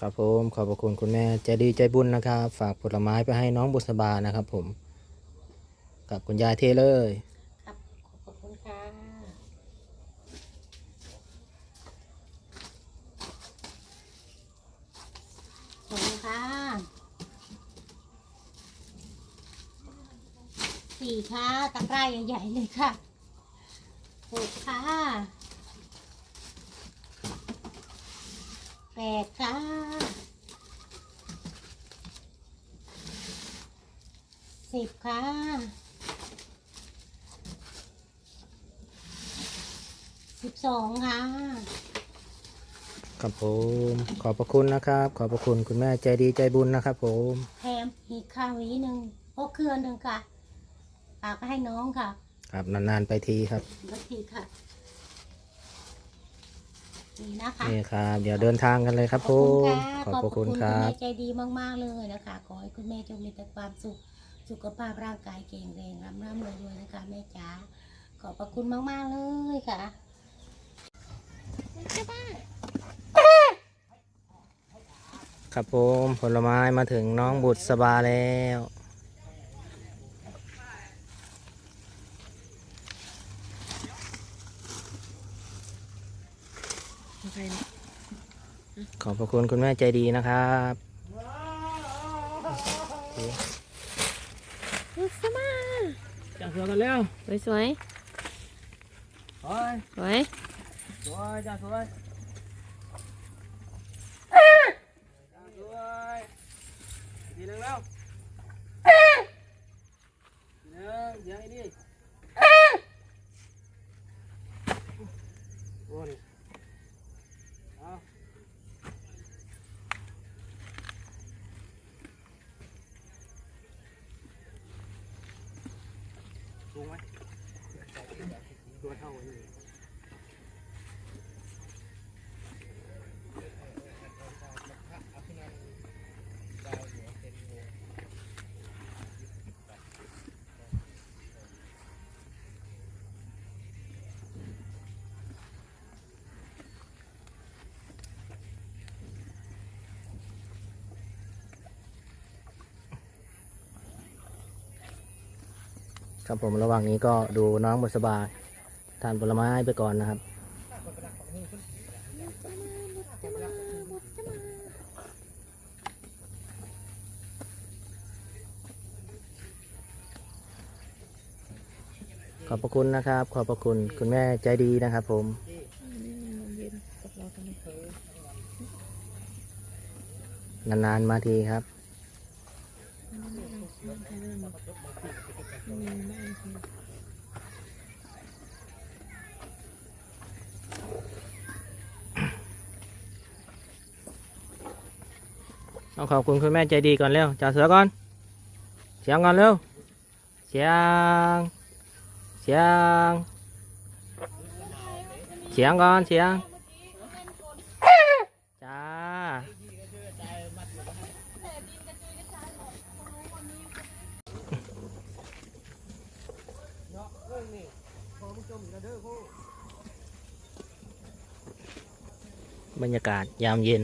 ครับผมขอบพระคุณคุณแม่ใจดีใจบุญนะครับ ฝากผลไม้ไปให้น้องบุษบานะครับผม กับคุณยายเทเลย ครับขอบคุณค่ะขอบคุณค่ะสี่ค่ะตะกร้าใหญ่ๆเลยค่ะหกค่ะ แปดค่ะสิบค่ะสิบสองค่ะครับผม ขอบพระคุณนะครับ ขอบพระคุณคุณแม่ใจดีใจบุญนะครับผมแถมอีกข้าวอีหนึ่งโอ้เครือหนึ่งค่ะฝากไปให้น้องค่ะ ครับนานๆไปทีครับบัทีค่ะ นี่นะคะ นี่ครับ เดี๋ยวเดินทางกันเลยครับขผอบคุณมค่ะขอบขอบพระคุคุณณคุณครัแม่บ ใจดีมาก ๆ เลยนะคะ ขอให้คุณแม่จงมีแต่ความสุข สุขภาพร่างกายแข็งแรงร่ำร่ำรวยๆนะคะแม่จ๋า ขอบพระคุณมาก ๆ เลยค่ะครับผมผลไม้มาถึงน้องบุษบาแล้ว ขอบพระคุณคุณแม่ใจดีนะครับสมาจังสวยกันแล้วสวยสวยโอ้ยสวยสวยจังสวยจังสวยทีหนึ่งแล้วทีหนึ่งเสียงอีกดิโอ้ยเอา สูงไหมตัวเท่านี้ ครับผมระหว่างนี้ก็ดูน้องบุษบาทานผลไม้ไปก่อนนะครับขอบพระคุณนะครับ ขอบพระคุณคุณแม่ใจดีนะครับผมนานๆมาทีครับ เอาขอบคุณคุณแม่ใจดีก่อนเร็วจ่าเสือก่อน เสียงก่อนเร็ว เสียง เสียง เสียงก่อนเสียง บรรยากาศยามเย็น